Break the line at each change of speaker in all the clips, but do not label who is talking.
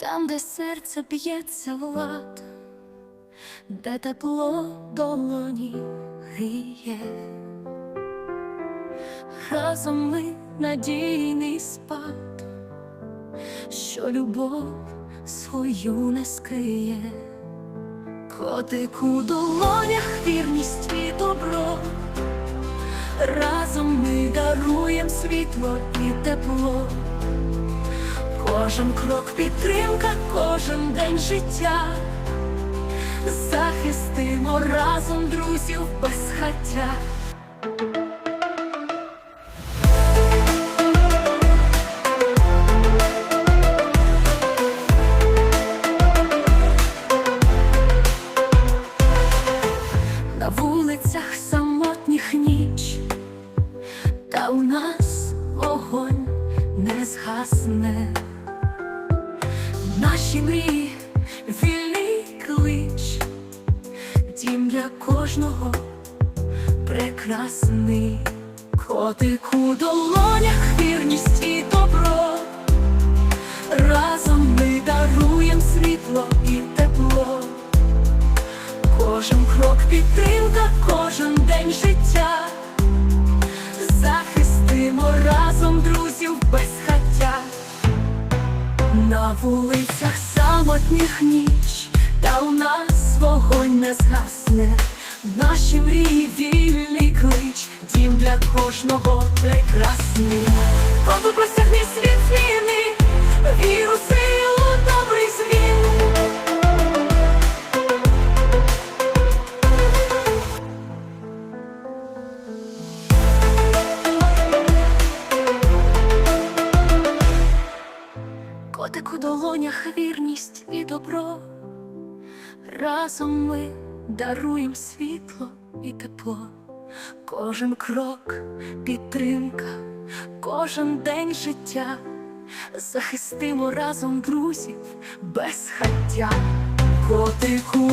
там, де серце б'ється в лад, де тепло долоні гріє. Разом ми надійний спад, що любов свою не скриє, котик у долонях вірність і добро. Разом ми даруєм світло і тепло. Кожен крок підтримка, кожен день життя. Захистимо разом друзів без хаття. На вулицях самотніх ніч, та у нас вогонь не згасне. Наші мрії вільний клич, дім для кожного прекрасний, котик у долонях вірність і добро. Разом ми даруєм світло і тепло. Кожен крок підтримка, кожен день життя. Захистимо разом друзів без хаття. На вулицях самотніх ніч, та у нас вогонь не згасне. Наші мрії вільний клич, дім для кожного прекрасний. Коли простягне світ зміни, віру, силу, добрий змін. Котик долонях вірність і добро. Разом ми даруєм світло і тепло. Кожен крок підтримка, кожен день життя. Захистимо разом друзів без хаття. котику у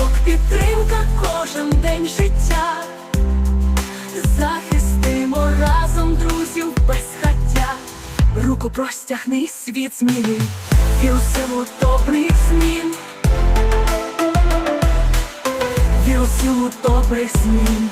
Кожен підтримка, кожен день життя. Захистимо разом друзів без хаття. Руку простягни світ зміни, і у силу добрих змін. Віру силу добрих змін.